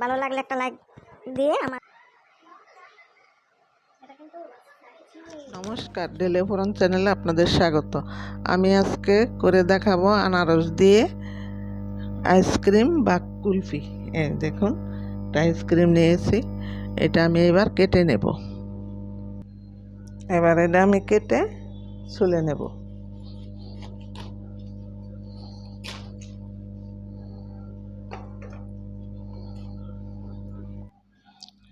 ভালো লাগলে একটা লাইক দিয়ে আমার নমস্কার, ডেলে ফোরন চ্যানেলে আপনাদের স্বাগত। আমি আজকে করে দেখাবো আনারস দিয়ে আইসক্রিম বা কুলফি। দেখুন, একটা আইসক্রিম নিয়েছি, এটা আমি এবার কেটে নেব। এবার এটা আমি কেটে ছুলে নেব।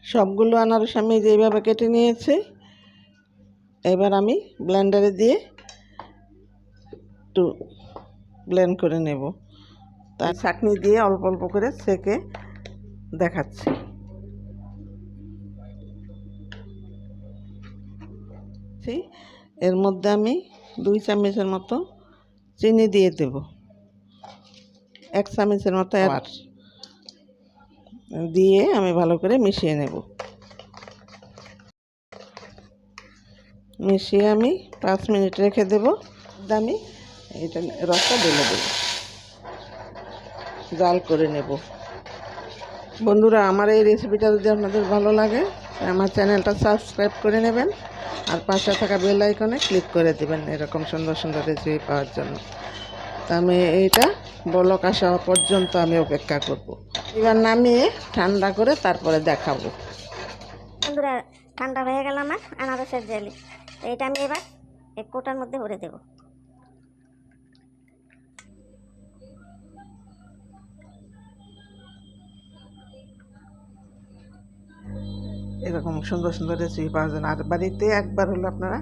সবগুলো আনারস আমি যেভাবে কেটে নিয়েছি, এবার আমি ব্লেন্ডারে দিয়ে একটু ব্লেন্ড করে নেব। তার চাটনি দিয়ে অল্প অল্প করে সেকে দেখাচ্ছি। এর মধ্যে আমি দুই চামচের মতো চিনি দিয়ে দেব। এক চামচের মতো আর দিয়ে আমি ভালো করে মিশিয়ে নেব। মিশিয়ে আমি পাঁচ মিনিট রেখে দেব। আমি এটা রসটা ঢেলে দেব। জাল করে নেব। বন্ধুরা, আমার এই রেসিপিটা যদি আপনাদের ভালো লাগে, আমার চ্যানেলটা সাবস্ক্রাইব করে নেবেন আর পাশে থাকা বেল আইকনে ক্লিক করে দেবেন এরকম সুন্দর সুন্দর রেসিপি পাওয়ার জন্য। আমি এইটা বলক আসা পর্যন্ত আমি অপেক্ষা করব। এবার নামিয়ে ঠান্ডা করে তারপরে দেখাবো। বন্ধুরা ঠান্ডা হয়ে গেল আমার আনারসের জেলি। তো এটা আমি এবার এক কোটার মধ্যে ভরে দেবো। এরকম সুন্দর সুন্দর রেসিপি পাওয়ার জন্য আর বাড়িতে একবার হলো আপনারা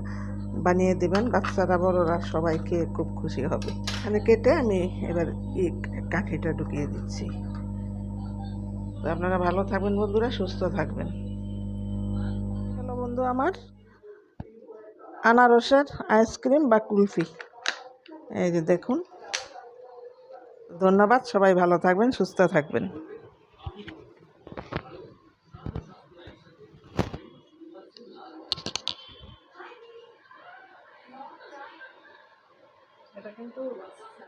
বানিয়ে দেবেন, বাচ্চারা, বড়রা সবাই খেয়ে খুব খুশি হবে। এখানে কেটে আমি এবার ই কাঠিটা ঢুকিয়ে দিচ্ছি। তো আপনারা ভালো থাকবেন বন্ধুরা, সুস্থ থাকবেন। হ্যালো বন্ধু, আমার আনারসের আইসক্রিম বা কুলফি। এই যে দেখুন। ধন্যবাদ, সবাই ভালো থাকবেন, সুস্থ থাকবেন। এটা কিন্তু